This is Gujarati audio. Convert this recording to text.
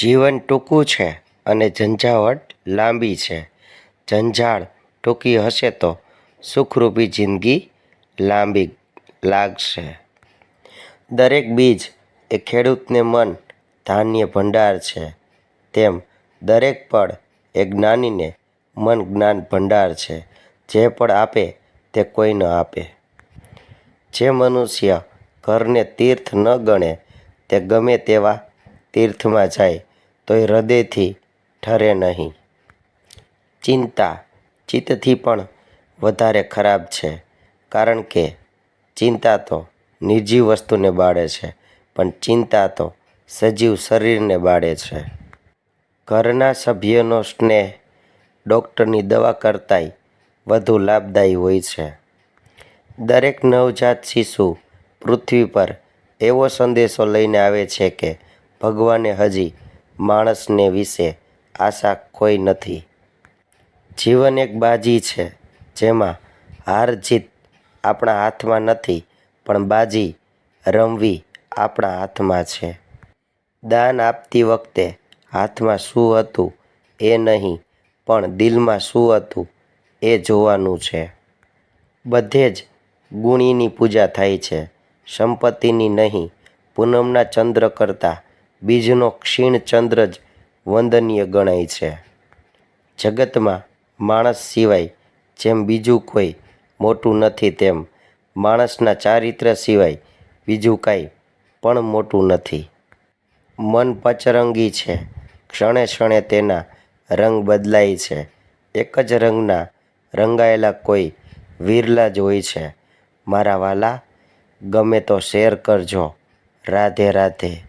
જીવન ટૂંકું છે અને ઝંઝાવટ લાંબી છે. ઝંઝાળ ટૂંકી હશે તો સુખરૂપી જિંદગી લાંબી લાગશે. દરેક બીજ એ ખેડૂતને મન, ધાન્ય ભંડાર છે. તેમ દરેક પળ એ જ્ઞાનીને મન જ્ઞાન ભંડાર છે. જે પળ આપે તે કોઈ ન આપે. જે મનુષ્ય ઘરને તીર્થ ન ગણે તે ગમે તેવા તીર્થમાં જાય. તોય હૃદયથી ઠરે નહીં. ચિંતા ચિત્તથી પણ વધારે ખરાબ છે, કારણ કે ચિંતા તો નિર્જીવ વસ્તુને બાળે છે, પણ ચિંતા તો સજીવ શરીરને બાળે છે. ઘરના સભ્યનો સ્નેહ ડૉક્ટરની દવા કરતાંય વધુ લાભદાયી હોય છે. દરેક નવજાત શિશુ પૃથ્વી પર એવો સંદેશો લઈને આવે છે કે ભગવાને હજી માણસને વિશે આશા કોઈ નથી. જીવન એક બાજી છે, જેમાં હાર જીત આપણા હાથમાં નથી, પણ બાજી રમવી આપણા હાથમાં છે. દાન આપતી વખતે હાથમાં શું હતું એ નહીં, પણ દિલમાં શું હતું એ જોવાનું છે. બધે જ ગુણીની પૂજા થાય છે. સંપત્તિની નહીં, પૂનમના ચંદ્ર કરતાં બીજનો ક્ષીણ ચંદ્ર જ વંદનીય ગણાય છે. જગતમાં માણસ સિવાય જેમ બીજું કોઈ મોટું નથી તેમ માણસના ચારિત્ર સિવાય બીજું કાંઈ પણ મોટું નથી. મન પચરંગી છે. ક્ષણે ક્ષણે તેના રંગ બદલાય છે. એક જ રંગના રંગાયેલા કોઈ વિરલા જ હોય છે. મારા વાલા, ગમે તો શેર કરજો. રાધે રાધે.